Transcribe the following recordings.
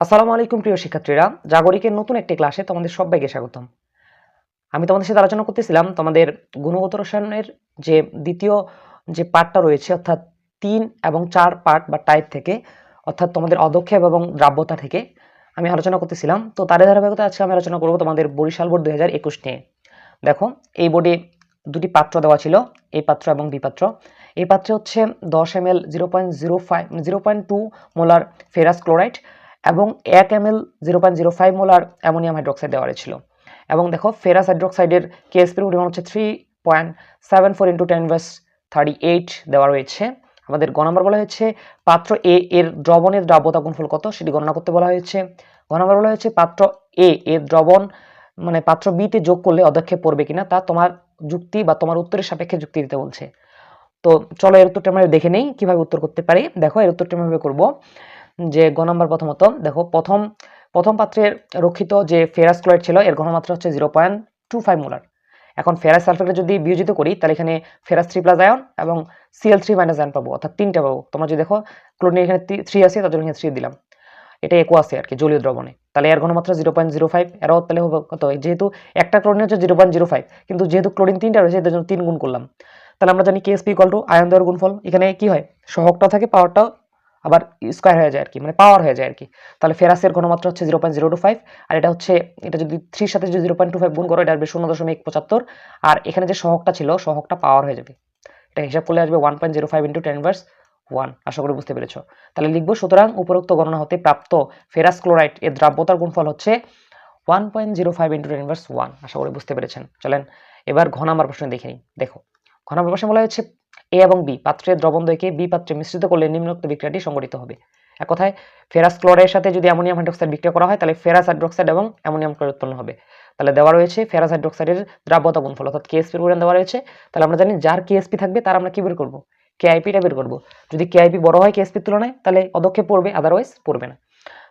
আসসালামু আলাইকুম প্রিয় শিক্ষার্থীরা। জাগরিকের নতুন একটি ক্লাসে তোমাদের সবাইকে স্বাগতম। আমি তোমাদের সাথে আলোচনা করতেছিলাম তোমাদের গুণগত রসায়নের যে দ্বিতীয় যে পার্টটা রয়েছে, অর্থাৎ তিন এবং চার পার্ট বা টাইপ থেকে, অর্থাৎ তোমাদের অদক্ষেপ এবং দ্রাব্যতা থেকে আমি আলোচনা করতেছিলাম। তো তার ধারাবাহিকতা আজকে আমি আলোচনা করব তোমাদের বরিশাল বোর্ড দুই হাজার একুশ নিয়ে। দেখো, এই বোর্ডে দুটি পাত্র দেওয়া ছিল এই পাত্র এবং বি পাত্র। এই পাত্রে হচ্ছে দশ M L zero point zero five zero point two molar ferrous chloride এবং এক M L zero point zero five molar ammonium hydroxide দেওয়া হয়েছিল এবং দেখো, ফেরাস হাইড্রোক্সাইডের কেএসপির পরিমাণ হচ্ছে three point seven four into ten verse thirty eight দেওয়া রয়েছে। আমাদের গ নম্বর বলা হয়েছে, পাত্র এ এর দ্রবণের দ্রাব্যতা গুণফল কত সেটি গণনা করতে বলা হয়েছে। গ নম্বর বলা হয়েছে, পাত্র এ এর দ্রবণ মানে পাত্র বিতে যোগ করলে অদক্ষেপ পড়বে কিনা তা তোমার যুক্তি বা তোমার উত্তরের সাপেক্ষে যুক্তি দিতে বলছে। তো চলো এর উত্তরটা আমরা দেখে নেই, কীভাবে উত্তর করতে পারি। দেখো, এর উত্তরটা আমি করব? যে গ নম্বর প্রথমত, দেখো, প্রথম প্রথম পাত্রের রক্ষিত যে ফেরাস ক্লোরাইড ছিল, এর ঘনমাত্রা হচ্ছে zero point two five molar. এখন ফেরাস সালফেটকে যদি বিয়োজিত করি, তাহলে এখানে ফেরাস থ্রি প্লাস আয়ন এবং সিএল থ্রি মাইনাস আয়ন পাবো, অর্থাৎ তিনটা পাবো। তোমরা যদি দেখো ক্লোরিন এখানে থ্রি আছে, তার জন্য এখানে থ্রি দিলাম। এটা একো আছে আর কি, জলীয় দ্রবণে। তাহলে এর ঘনমাত্রা জিরো পয়েন্ট জিরো ফাইভ, এরাও তাহলে হবে কত? যেহেতু একটা ক্লোরিন হচ্ছে জিরো পয়েন্ট জিরো ফাইভ, কিন্তু যেহেতু ক্লোরিন তিনটা রয়েছে, এদের জন্য তিন গুণ করলাম। তাহলে আমরা জানি কেএসপি ইকল টু আয়ন দেওয়ার গুণফল। এখানে কি হয়? সহকটা থাকে, পাওয়ারটাও আবার স্কোয়ার হয়ে যায় আর কি মানে পাওয়ার হয়ে যায় আর কি। তাহলে ফেরাসের ঘনমাত্রা হচ্ছে zero point zero two five আর এটা হচ্ছে, এটা যদি থ্রির সাথে যদি জিরো পয়েন্ট টু ফাইভ গুণ করো, এটা আসবে শূন্য দশমিক পঁচাত্তর আর এখানে যে সহকটা ছিল সহকটা পাওয়ার হয়ে যাবে। এটা হিসাব করলে আসবে one point zero five into ten verse one আশা করি বুঝতে পেরেছ। তাহলে লিখব, সুতরাং উপরোক্ত গণনা হতে প্রাপ্ত ফেরাস ক্লোরাইড এর দ্রাব্যতার গুণফল হচ্ছে one point zero five into ten verse one আশা করি বুঝতে পেরেছেন। চলেন, এবার ঘ নাম্বার প্রশ্ন দেখে নিই। দেখো ঘ নাম্বার প্রশ্ন বলা হয়েছে এ এবং বি, পাত্রের দ্রবণদ্বয়কে বি পাত্রে মিশ্রিত করলে নিম্নোক্ত বিক্রিয়াটি সংঘটিত হবে। এক কথায়, ফেরাস ক্লোরাইডের সাথে যদি অ্যামোনিয়াম হাইড্রোক্সাইড বিক্রিয়া করা হয়, তাহলে ফেরাস হাইড্রোক্সাইড এবং অ্যামোনিয়াম ক্লোরাইড উৎপন্ন হবে। তাহলে দেওয়া রয়েছে ফেরাস হাইড্রোক্সাইডের দ্রাব্যতা গুণফল, অর্থাৎ কেএসপি পরিমাণ দেওয়া রয়েছে। তাহলে আমরা জানি যার কেএসপি থাকবে, তার আমরা কি বের করব? কেআইপিটা বের করব। যদি কেআইপি বড় হয় কেএসপির তুলনায়, তাহলে অদক্ষেপ পড়বে আদারওয়াইজ পড়বে না।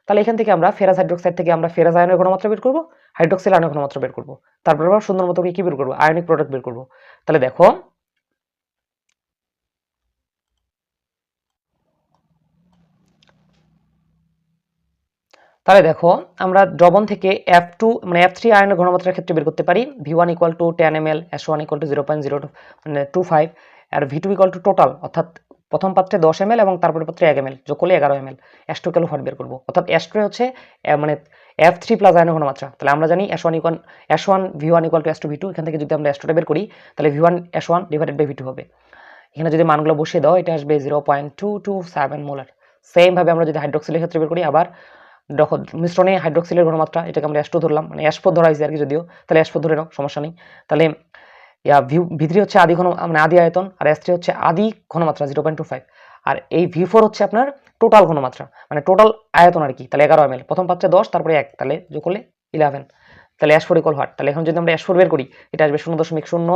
তাহলে এখান থেকে আমরা ফেরাস হাইড্রোক্সাইড থেকে আমরা ফেরাস আয়নের ঘনমাত্রা বের করব হাইড্রোক্সিল আয়নের ঘনমাত্রা বের করব। তারপর আমরা সুন্দর মতো কি বের করব? আয়নিক প্রোডাক্ট বের করব। তাহলে দেখো তাহলে দেখো, আমরা দ্রবণ থেকে এফ টু মানে এফ থ্রি আয়নের ঘনমাত্রার ক্ষেত্রে বের করতে পারি। V one equal to ten M L S one equal to zero point zero মানে two five R V two equal to total অর্থাৎ প্রথম পাত্রে দশ এম এবং তারপরে পাত্রে এক এম এল যোগ করলে এগারো এম এল এস টু ক্যালোফাট বের করব। অর্থাৎ এস টু হচ্ছে মানে এফ থ্রি প্লাস আয়নের ঘনমাত্রা। তাহলে আমরা জানি S one equal S one V one equal to S two V two এখান থেকে যদি আমরা এস টুটা বের করি, তাহলে V one S one divided by V two হবে। এখানে যদি মানগুলো বসিয়ে দাও, এটা আসবে zero point two two seven molar সেমভাবে আমরা যদি হাইড্রোক্সিলের ক্ষেত্রে বের করি, আবার মিশ্রণে হাইড্রোক্সিলের ঘনমাত্রা, এটাকে আমরা অ্যাস্টো ধরলাম মানে অ্যাসপো ধরা হয়েছে আর কি যদিও, তাহলে অ্যাসপো ধরে নাও, সমস্যা নেই। তাহলে, ইয়া ভিউ ভিত্রি হচ্ছে আদি ঘন মানে আদি আয়তন, আর থ্রি হচ্ছে আদি ঘনমাত্রা জিরো পয়েন্ট টু ফাইভ আর এই ভি ফোর হচ্ছে আপনার টোটাল ঘনমাত্রা মানে টোটাল আয়তন আর কি, তাহলে এগারো এম প্রথম পাত্রে দশ, তারপরে এক, তাহলে যোগ করলে ইলেভেন তাহলে অ্যাশ ফোর ইকল হাট তাহলে এখন যদি আমরা অ্যাশ ফোর বের করি, এটা আসবে শূন্য দশমিক শূন্য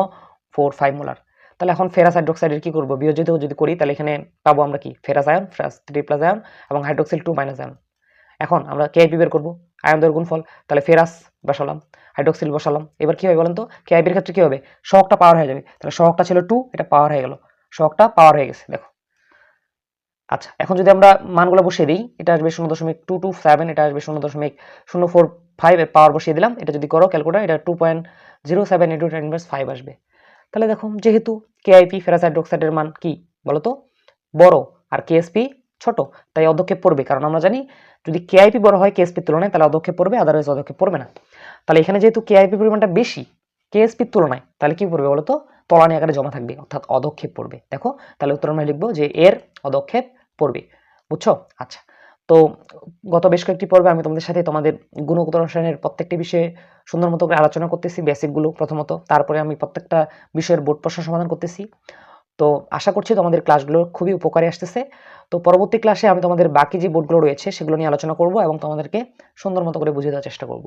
ফোর ফাইভ মোলার তাহলে এখন ফেরাস হাইড্রোক্সাইডের কি করব? বিয়োজিত যদি করি, তাহলে এখানে পাবো আমরা কি? Ferrous ion ferrous three plus ion এবং হাইড্রোক্সিল টু মাইনাস আয়ন এখন আমরা কেআইপি বের করব, আয়ন গুণফল, তাহলে ফেরাস বসালাম, হাইড্রোক্সিল বসালাম, এবার কি হবে বলেন তো? কেআইপির ক্ষেত্রে কি হবে? শখটা পাওয়ার হয়ে যাবে, তাহলে শখটা ছিল টু এটা পাওয়ার হয়ে গেল, শখটা পাওয়ার হয়ে গেছে, দেখো। আচ্ছা এখন যদি আমরা মানগুলো বসিয়ে দিই, এটা আসবে শূন্য দশমিক টু টু সেভেন এটা আসবে শূন্য দশমিক শূন্য ফোর ফাইভ পাওয়ার বসিয়ে দিলাম, এটা যদি করো ক্যালকুলেটার এটা two point zero seven into ten inverse five আসবে। তাহলে দেখো যেহেতু কেআইপি ফেরাস হাইড্রোক্সাইডের মান কি বলতো বড়, আর কেএসপি ছোট, তাই অদক্ষেপ পড়বে। কারণ আমরা জানি, যদি কেআইপি বড় হয় কেএসপির তুলনায়, তাহলে অদক্ষেপ পড়বে আদারওয়াইজ অদক্ষেপ পড়বে না। তাহলে এখানে যেহেতু কেআইপি পরিমাণটা বেশি কেএসপির তুলনায়, তাহলে কি পড়বে বলতো? তলানি আকারে জমা থাকবে, অর্থাৎ অদক্ষেপ পড়বে। দেখো, তাহলে উত্তর আমরা লিখব যে এর অদক্ষেপ পড়বে। বুঝছ? আচ্ছা তো গত বেশ কয়েকটি পর্বে আমি তোমাদের সাথে তোমাদের গুণগত রসায়নের প্রত্যেকটি বিষয়ে সুন্দর মতো করে আলোচনা করতেছি বেসিকগুলো প্রথমত, তারপরে আমি প্রত্যেকটা বিষয়ের বোর্ড প্রশ্ন সমাধান করতেছি। তো আশা করছি তোমাদের ক্লাসগুলো খুবই উপকারে আসতেছে। তো পরবর্তী ক্লাসে আমি তোমাদের বাকি যে বোর্ডগুলো রয়েছে, সেগুলো নিয়ে আলোচনা করব এবং তোমাদেরকে সুন্দর মতো করে বুঝিয়ে দেওয়ার চেষ্টা করব।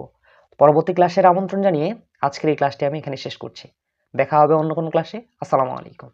পরবর্তী ক্লাসের আমন্ত্রণ জানিয়ে আজকের এই ক্লাসটি আমি এখানে শেষ করছি। দেখা হবে অন্য কোনো ক্লাসে আসসালামু আলাইকুম।